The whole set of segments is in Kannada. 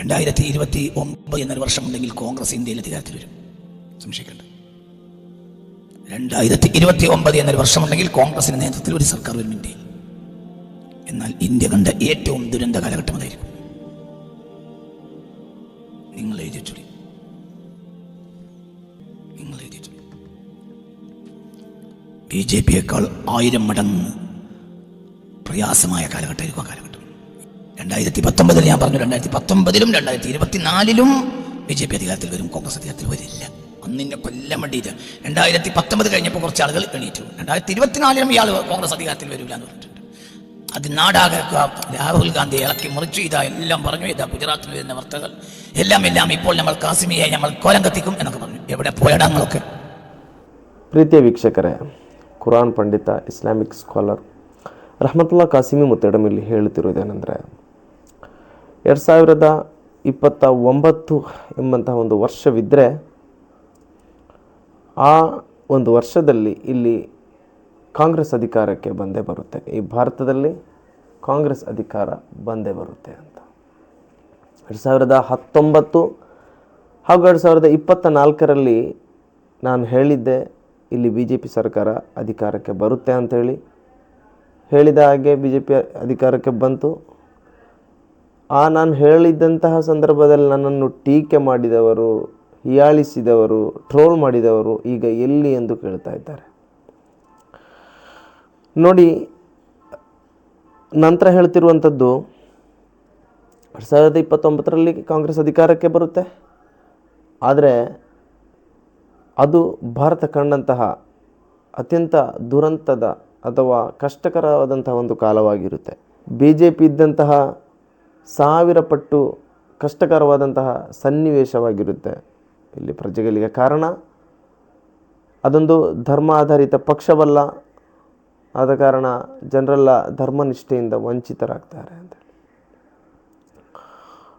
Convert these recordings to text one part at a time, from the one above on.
രണ്ടായിരത്തി ഇരുപത്തി ഒമ്പത് എന്നൊരു വർഷമുണ്ടെങ്കിൽ കോൺഗ്രസ് ഇന്ത്യയിൽ അധികാരത്തിൽ വരും. സംശയിക്കേണ്ട. രണ്ടായിരത്തി ഇരുപത്തി ഒമ്പത് എന്നൊരു വർഷമുണ്ടെങ്കിൽ കോൺഗ്രസിന്റെ നേതൃത്വത്തിൽ ഒരു സർക്കാർ വരും ഇന്ത്യയിൽ. എന്നാൽ ഇന്ത്യ കണ്ട ഏറ്റവും ദുരന്ത കാലഘട്ടം അതായിരിക്കും. നിങ്ങൾ എഴുതി നിങ്ങൾ എഴുതിച്ചൊല്ലി ബി ജെ പിയേക്കാൾ ആയിരം മടങ്ങ് പ്രയാസമായ കാലഘട്ടമായിരിക്കും ആ കാലഘട്ടം. രണ്ടായിരത്തി പത്തൊമ്പതിൽ ഞാൻ പറഞ്ഞു രണ്ടായിരത്തി പത്തൊമ്പതിലും രണ്ടായിരത്തി ഇരുപത്തിനാലിലും ബി ജെ പി അധികാരത്തിൽ വരും കോൺഗ്രസ് അധികാരത്തിൽ വരില്ല അന്നിന്നെ കൊല്ലം വേണ്ടിയിട്ട് രണ്ടായിരത്തി പത്തൊമ്പത് കഴിഞ്ഞപ്പോൾ കുറച്ച് ആളുകൾ എണീറ്റു രണ്ടായിരത്തി ഇരുപത്തിനാലിലും ഇയാൾ കോൺഗ്രസ് അധികാരത്തിൽ വരില്ല എന്ന് പറഞ്ഞിട്ടുണ്ട് അത് നാടാകെ രാഹുൽ ഗാന്ധി ഇളക്കി മുറിച്ചു ഇതാ എല്ലാം പറഞ്ഞു ഇതാ ഗുജറാത്തിൽ വരുന്ന വാർത്തകൾ എല്ലാം എല്ലാം ഇപ്പോൾ നമ്മൾ കാശ്മീരെ നമ്മൾ കോലം കത്തിക്കും എന്നൊക്കെ പറഞ്ഞു എവിടെ പോയടങ്ങളൊക്കെ ಪ್ರೀತಿಯ ವೀಕ್ಷಕರೇ ಕುರಾನ್ ಪಂಡಿತ ಇಸ್ಲಾಮಿಕ್ ಸ್ಕಾಲರ್ ರಹಮತುಲ್ಲಾ ಕಾಸಿಮಿ ಮುತ್ತಡಮ್ ಇಲ್ಲಿ ಹೇಳುತ್ತಿರುವುದೇನೆಂದರೆ ಎರಡು ಸಾವಿರದ ಇಪ್ಪತ್ತ ಒಂಬತ್ತು ಎಂಬಂತಹ ಒಂದು ವರ್ಷವಿದ್ದರೆ ಆ ಒಂದು ವರ್ಷದಲ್ಲಿ ಇಲ್ಲಿ ಕಾಂಗ್ರೆಸ್ ಅಧಿಕಾರಕ್ಕೆ ಬಂದೇ ಬರುತ್ತೆ. ಈ ಭಾರತದಲ್ಲಿ ಕಾಂಗ್ರೆಸ್ ಅಧಿಕಾರ ಬಂದೇ ಬರುತ್ತೆ ಅಂತ. ಎರಡು ಸಾವಿರದ ಹತ್ತೊಂಬತ್ತು ಹಾಗೂ ಎರಡು ಸಾವಿರದ ಇಪ್ಪತ್ತ ನಾಲ್ಕರಲ್ಲಿ ನಾನು ಹೇಳಿದ್ದೆ, ಇಲ್ಲಿ ಬಿ ಜೆ ಪಿ ಸರ್ಕಾರ ಅಧಿಕಾರಕ್ಕೆ ಬರುತ್ತೆ ಅಂಥೇಳಿ ಹೇಳಿದ ಹಾಗೆ ಬಿ ಜೆ ಪಿ ಅಧಿಕಾರಕ್ಕೆ ಬಂತು. ಆ ನಾನು ಹೇಳಿದ್ದಂತಹ ಸಂದರ್ಭದಲ್ಲಿ ನನ್ನನ್ನು ಟೀಕೆ ಮಾಡಿದವರು, ಹೀಯಾಳಿಸಿದವರು, ಟ್ರೋಲ್ ಮಾಡಿದವರು ಈಗ ಎಲ್ಲಿ ಎಂದು ಕೇಳ್ತಾ ಇದ್ದಾರೆ. ನೋಡಿ, ನಂತರ ಹೇಳ್ತಿರುವಂಥದ್ದು, ಎರಡು ಸಾವಿರದ ಇಪ್ಪತ್ತೊಂಬತ್ತರಲ್ಲಿ ಕಾಂಗ್ರೆಸ್ ಅಧಿಕಾರಕ್ಕೆ ಬರುತ್ತೆ. ಆದರೆ ಅದು ಭಾರತ ಕಂಡಂತಹ ಅತ್ಯಂತ ದುರಂತದ ಅಥವಾ ಕಷ್ಟಕರವಾದಂತಹ ಒಂದು ಕಾಲವಾಗಿರುತ್ತೆ. ಬಿ ಜೆ ಪಿ ಇದ್ದಂತಹ ಸಾವಿರ ಪಟ್ಟು ಕಷ್ಟಕರವಾದಂತಹ ಸನ್ನಿವೇಶವಾಗಿರುತ್ತೆ. ಇಲ್ಲಿ ಪ್ರಜೆಗಳಿಗೆ ಕಾರಣ, ಅದೊಂದು ಧರ್ಮ ಆಧಾರಿತ ಪಕ್ಷವಲ್ಲ. ಆದ ಕಾರಣ ಜನರೆಲ್ಲ ಧರ್ಮನಿಷ್ಠೆಯಿಂದ ವಂಚಿತರಾಗ್ತಾರೆ ಅಂತ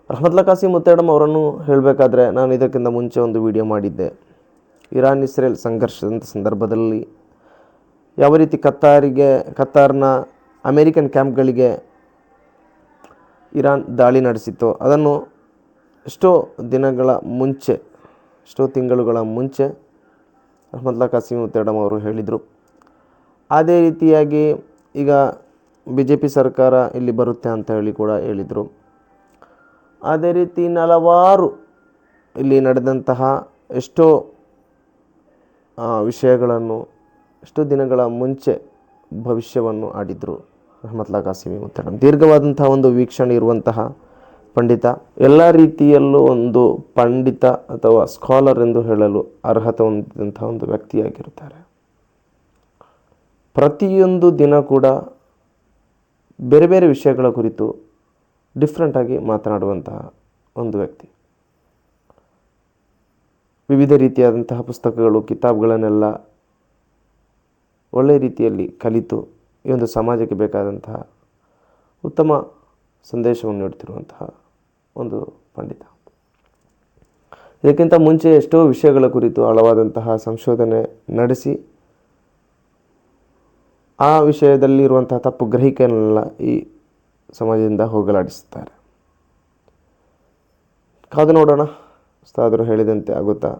ರಹಮತ್ಲಾ ಕಾಸಿ ಮುತ್ತೇಡಮ್ ಅವರನ್ನು ಹೇಳಬೇಕಾದ್ರೆ ನಾನು ಇದಕ್ಕಿಂತ ಮುಂಚೆ ಒಂದು ವಿಡಿಯೋ ಮಾಡಿದ್ದೆ. ಇರಾನ್ ಇಸ್ರೇಲ್ ಸಂಘರ್ಷದ ಸಂದರ್ಭದಲ್ಲಿ ಯಾವ ರೀತಿ ಕತ್ತಾರಿಗೆ, ಕತ್ತಾರ್ನ ಅಮೇರಿಕನ್ ಕ್ಯಾಂಪ್ಗಳಿಗೆ ಇರಾನ್ ದಾಳಿ ನಡೆಸಿತ್ತು. ಅದನ್ನು ಎಷ್ಟೋ ದಿನಗಳ ಮುಂಚೆ, ಎಷ್ಟೋ ತಿಂಗಳುಗಳ ಮುಂಚೆ ರಹಮತ್ಲಾ ಕಾಸಿಮ್ ಮುತ್ತೇಡಮ್ ಅವರು ಹೇಳಿದರು. ಅದೇ ರೀತಿಯಾಗಿ ಈಗ ಬಿ ಜೆ ಪಿ ಸರ್ಕಾರ ಇಲ್ಲಿ ಬರುತ್ತೆ ಅಂತ ಹೇಳಿ ಕೂಡ ಹೇಳಿದರು. ಅದೇ ರೀತಿ ಹಲವಾರು ಇಲ್ಲಿ ನಡೆದಂತಹ ಎಷ್ಟೋ ವಿಷಯಗಳನ್ನು, ಎಷ್ಟೋ ದಿನಗಳ ಮುಂಚೆ ಭವಿಷ್ಯವನ್ನು ಆಡಿದರು. ರಹಮತ್ಲಾ ಕಾಸಿಮಿ ಮುತ್ತಡಮ್ ದೀರ್ಘವಾದಂತಹ ಒಂದು ವೀಕ್ಷಣೆ ಇರುವಂತಹ ಪಂಡಿತ. ಎಲ್ಲ ರೀತಿಯಲ್ಲೂ ಒಂದು ಪಂಡಿತ ಅಥವಾ ಸ್ಕಾಲರ್ ಎಂದು ಹೇಳಲು ಅರ್ಹತೆ ಹೊಂದಿದಂತಹ ಒಂದು ವ್ಯಕ್ತಿಯಾಗಿರುತ್ತಾರೆ. ಪ್ರತಿಯೊಂದು ದಿನ ಕೂಡ ಬೇರೆ ಬೇರೆ ವಿಷಯಗಳ ಕುರಿತು ಡಿಫ್ರೆಂಟಾಗಿ ಮಾತನಾಡುವಂತಹ ಒಂದು ವ್ಯಕ್ತಿ. ವಿವಿಧ ರೀತಿಯಾದಂತಹ ಪುಸ್ತಕಗಳು, ಕಿತಾಬ್ಗಳನ್ನೆಲ್ಲ ಒಳ್ಳೆಯ ರೀತಿಯಲ್ಲಿ ಕಲಿತು ಈ ಒಂದು ಸಮಾಜಕ್ಕೆ ಬೇಕಾದಂತಹ ಉತ್ತಮ ಸಂದೇಶವನ್ನು ನೀಡುತ್ತಿರುವಂತಹ ಒಂದು ಪಂಡಿತ. ಇದಕ್ಕಿಂತ ಮುಂಚೆ ಎಷ್ಟೋ ವಿಷಯಗಳ ಕುರಿತು ಆಳವಾದಂತಹ ಸಂಶೋಧನೆ ನಡೆಸಿ ಆ ವಿಷಯದಲ್ಲಿ ಇರುವಂತಹ ತಪ್ಪು ಗ್ರಹಿಕೆಯನ್ನೆಲ್ಲ ಈ ಸಮಾಜದಿಂದ ಹೋಗಲಾಡಿಸುತ್ತಾರೆ. ಕಾದು ನೋಡೋಣ, ಉಸ್ತಾದರು ಹೇಳಿದಂತೆ ಆಗುತ್ತಾ?